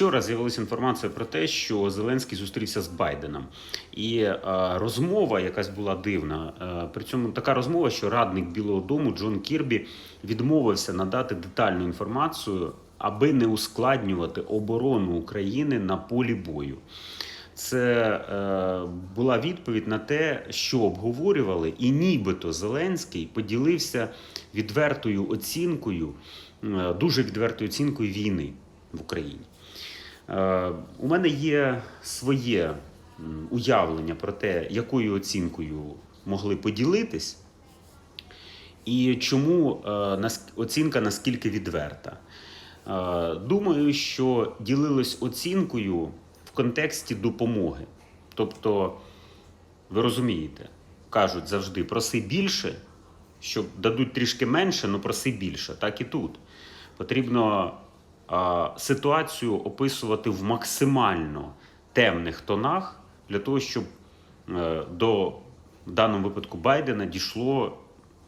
Вчора з'явилася інформація про те, що Зеленський зустрівся з Байденом, і е, розмова якась була дивна. Е, при цьому така розмова, що радник Білого Дому Джон Кірбі відмовився надати детальну інформацію, аби не ускладнювати оборону України на полі бою. Це е, була відповідь на те, що обговорювали, і нібито Зеленський поділився відвертою оцінкою, е, дуже відвертою оцінкою війни в Україні. Е, у мене є своє уявлення про те, якою оцінкою могли поділитись, і чому е, оцінка наскільки відверта. Е, Думаю, що ділились оцінкою в контексті допомоги. Тобто, ви розумієте, кажуть завжди проси більше, що дадуть трішки менше, але проси більше. Так і тут. Потрібно ситуацію описувати в максимально темних тонах для того, щоб е, до в даному випадку Байдена дійшло,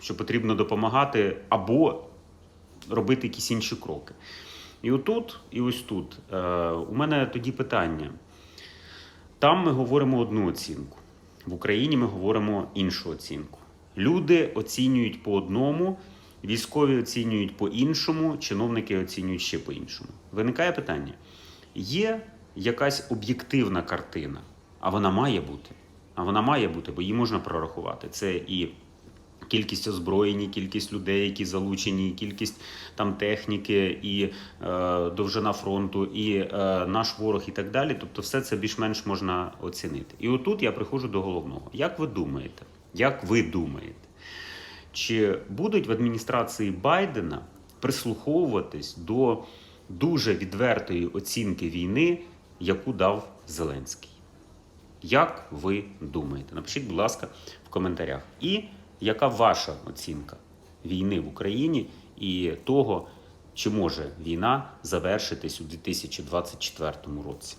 що потрібно допомагати або робити якісь інші кроки. І отут, і ось тут е, у мене тоді питання. Там ми говоримо одну оцінку, в Україні ми говоримо іншу оцінку. Люди оцінюють по одному, військові оцінюють по іншому, чиновники оцінюють ще по іншому. Виникає питання: є якась об'єктивна картина, а вона має бути. А вона має бути, бо її можна прорахувати. Це і кількість озброєння, кількість людей, які залучені, і кількість там техніки, і е, довжина фронту, і е, наш ворог, і так далі. Тобто, все це більш-менш можна оцінити. І отут я приходжу до головного. Як ви думаєте? Як ви думаєте? Чи будуть в адміністрації Байдена прислуховуватись до дуже відвертої оцінки війни, яку дав Зеленський? Як ви думаєте? Напишіть, будь ласка, в коментарях. І яка ваша оцінка війни в Україні і того, чи може війна завершитись у 2024 році?